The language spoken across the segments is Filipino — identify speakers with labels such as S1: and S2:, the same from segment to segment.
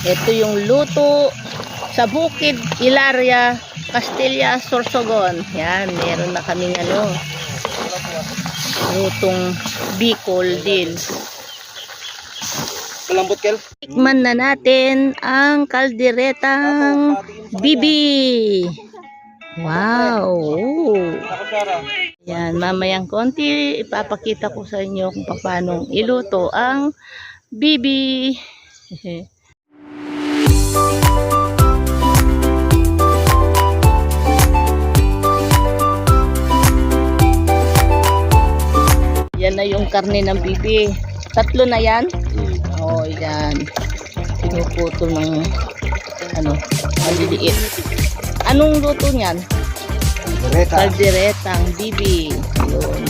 S1: Ito yung luto sa Bukid, Ilaria, Castilla, Sorsogon. Yan, meron na kaming ano, lutong Bicol din.
S2: Malambot, Kel.
S1: Tikman na natin ang kalderetang bibi. Wow! Yan, mamayang konti, ipapakita ko sa inyo kung paano iluto ang bibi. yan na yung karne ng bibi. Tatlo na yan? Oh, yan. Pinuputo ng ano, maliliit. Anong luto niyan?
S2: Direta.
S1: Kalderetang bibi. Yun.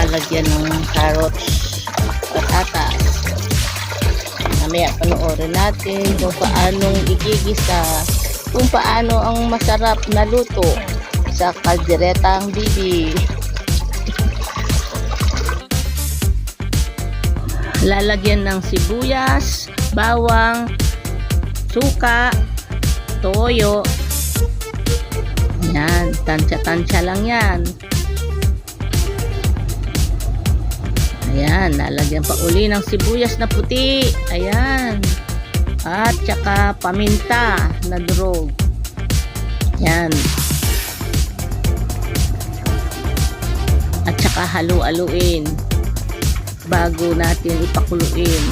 S1: Lalagyan ng carrots, Mamaya panoorin natin kung paanong igigisa, kung paano ang masarap na luto sa kalderetang bibi. Lalagyan ng sibuyas, bawang, suka, toyo, yan, tansya-tansya lang yan. Ayan, lalagyan pa uli ng sibuyas na puti. Ayan. At saka paminta na durog. Yan. At saka halu-aluin bago natin ipakuluin.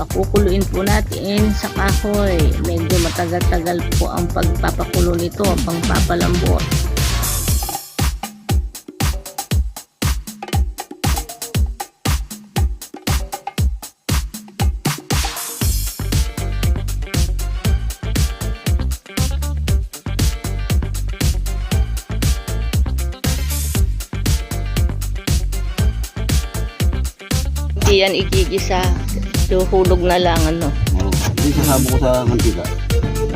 S1: Pakukuluin po natin sa kahoy. Medyo matagal-tagal po ang pagpapakulo nito, pang yan igigisa. Suhulog na lang ano.
S2: Oo. Hindi sasabo ko sa mantika.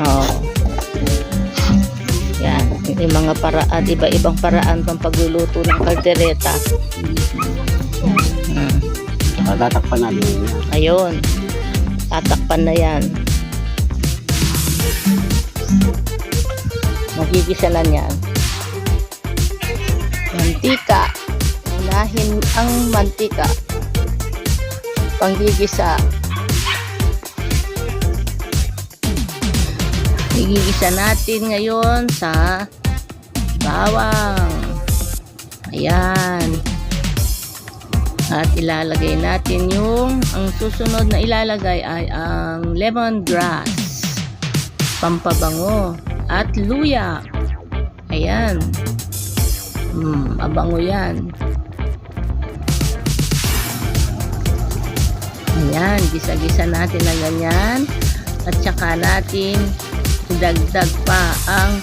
S1: Oo. Yan. Yung mga paraan, iba-ibang paraan pang pagluluto ng kaldereta. Hmm.
S2: Tatakpan natin yun.
S1: Ayun. Tatakpan na yan. Magigisa na yan. Mantika. Unahin ang mantika. Panggigisa. Igigisa natin ngayon sa bawang. Ayan. At ilalagay natin yung ang susunod na ilalagay ay ang lemongrass, pampabango, at luya. Ayan. Hmm, abango yan. Ayan, gisa-gisa natin na ganyan. At saka natin idagdag pa ang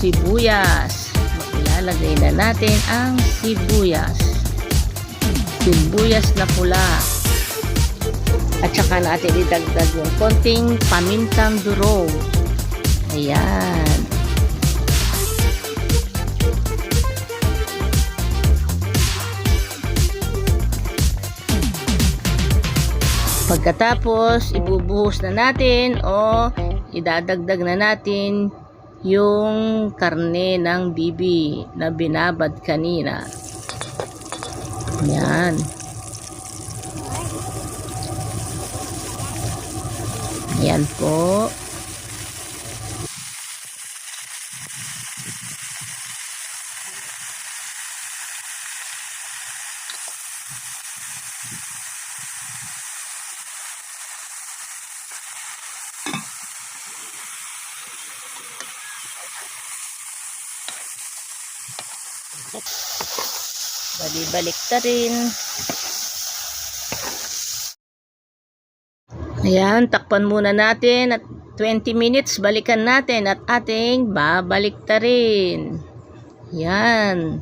S1: sibuyas. Ilalagay na natin ang sibuyas sibuyas na pula. At saka natin idagdag yung konting pamintang durog. Ayan. Pagkatapos, ibubuhos na natin o idadagdag na natin yung karne ng bibi na binabad kanina. Yan. Yan po. Bali-balik ta rin. Ayan, takpan muna natin at 20 minutes balikan natin at ating babalik ta rin. Yan.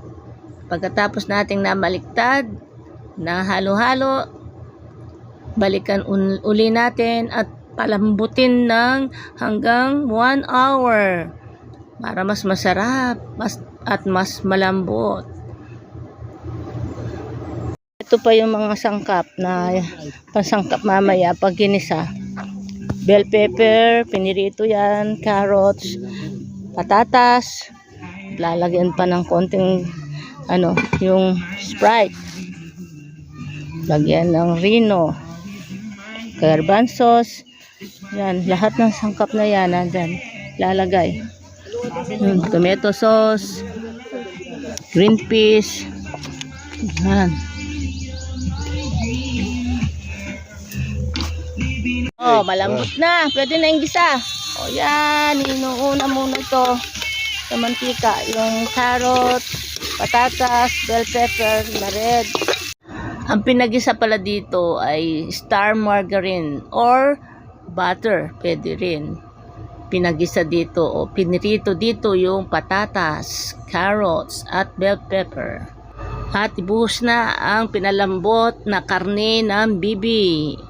S1: Pagkatapos nating nabaliktad, na halo-halo, balikan uli natin at palambutin ng hanggang 1 hour para mas masarap mas, at mas malambot. ito pa yung mga sangkap na pansangkap mamaya pag ginisa. Bell pepper, pinirito yan, carrots, patatas, lalagyan pa ng konting ano, yung Sprite. Lagyan ng Rino, garbanzos, yan, lahat ng sangkap na yan, nandyan, lalagay. Yung tomato sauce, green peas, yan. Oh, malambot na. Pwede na yung gisa. O yan, inuuna muna ito sa mantika. Yung carrot, patatas, bell pepper na red. Ang pinagisa pala dito ay star margarine or butter. Pwede rin. Pinagisa dito o pinirito dito yung patatas, carrots at bell pepper. At ibuhos na ang pinalambot na karne ng bibi.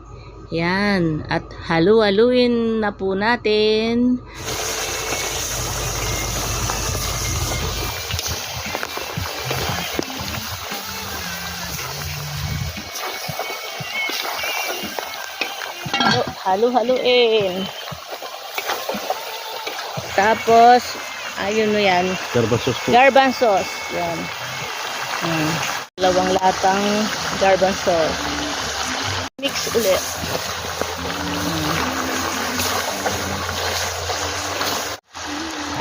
S1: Yan. At halu-haluin na po natin. Halo, halu-haluin. Tapos, ayun mo yan.
S2: Garbasos po.
S1: Garbanzos. Yan. Hmm. Dalawang latang garbanzos. Mix ulit. Hmm.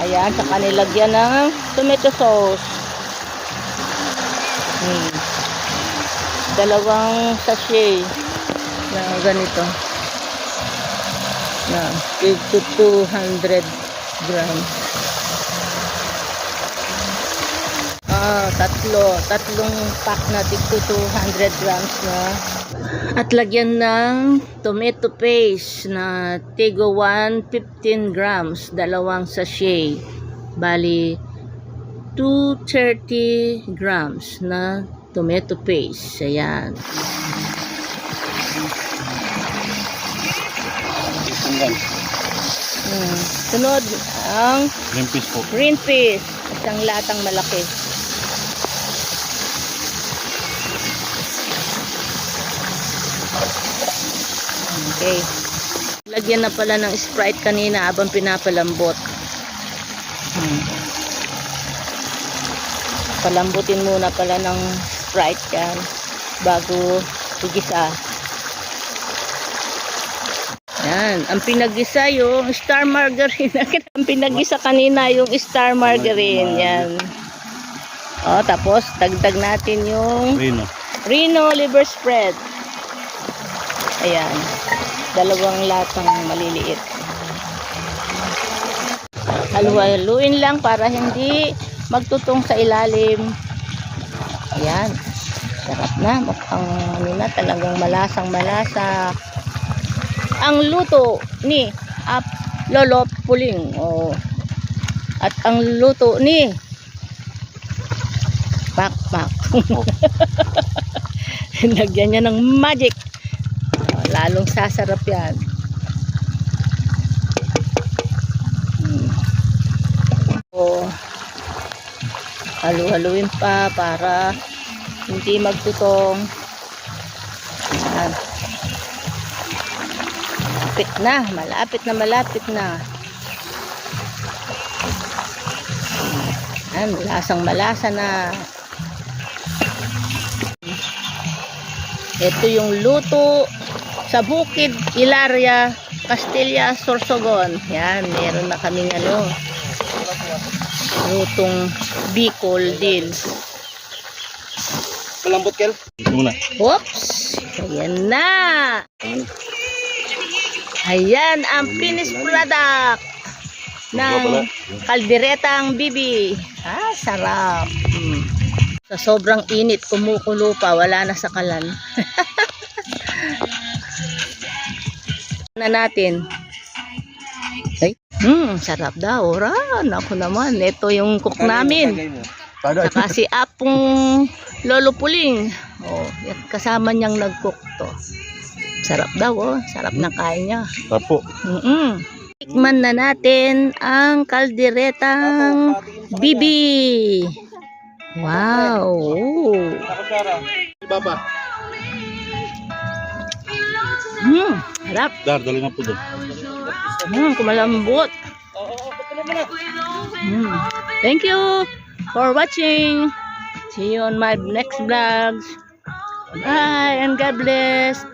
S1: Ayan, saka nilagyan ng tomato sauce. Hmm. Dalawang sachet na ganito. Na, to 200 grams. Ah, tatlo. Tatlong pack na tigto 200 grams na. At lagyan ng tomato paste na tigo 115 grams. Dalawang sachet. Bali, 230 grams na tomato paste. Ayan.
S2: Hanggang.
S1: Sunod ang
S2: Green peas po.
S1: green peas. Isang latang malaki. Okay. Lagyan na pala ng Sprite kanina habang pinapalambot. Hmm. Palambutin muna pala ng Sprite yan bago igisa. Yan. Ang pinagisa yung star margarine. ang pinagisa kanina yung star margarine. Yan. O, tapos dagdag natin yung
S2: Rino.
S1: Reno liver spread. Ayan. Dalawang latang maliliit. Halu-haluin lang para hindi magtutong sa ilalim. Ayan. Sarap na. Mukhang ano na, talagang malasang malasa. Ang luto ni Ap Lolo Puling. Oh. At ang luto ni Pak Pak. Lagyan niya ng magic. Oh, lalong sasarap yan. Hmm. Oh. Halu-haluin pa para hindi magtutong. Yan. Malapit na. Malapit na malapit na. Yan. Lasang malasa na. Ito yung luto sa Bukid, Ilaria, Castilla, Sorsogon. Yan, meron na kaming ano, lutong Bicol din.
S2: Malambot, Kel? Muna.
S1: Oops! Ayan na! Ayan ang finished product ng kalderetang bibi. Ah, sarap. Mm. Sa sobrang init, kumukulo pa, wala na sa kalan. na natin. Ay, hmm, sarap daw. Ran, ako naman. Ito yung cook namin. Saka si Apong Lolo Puling. Oh, kasama niyang nag-cook to. Sarap daw, oh. Sarap ng kain niya.
S2: Tapo.
S1: Mm Tikman na natin ang kalderetang bibi. Wow.
S2: Baba.
S1: Hmm, harap.
S2: Dar, dali na po doon.
S1: Hmm, kumalambot. Hmm. Thank you for watching. See you on my next vlogs. Bye and God bless.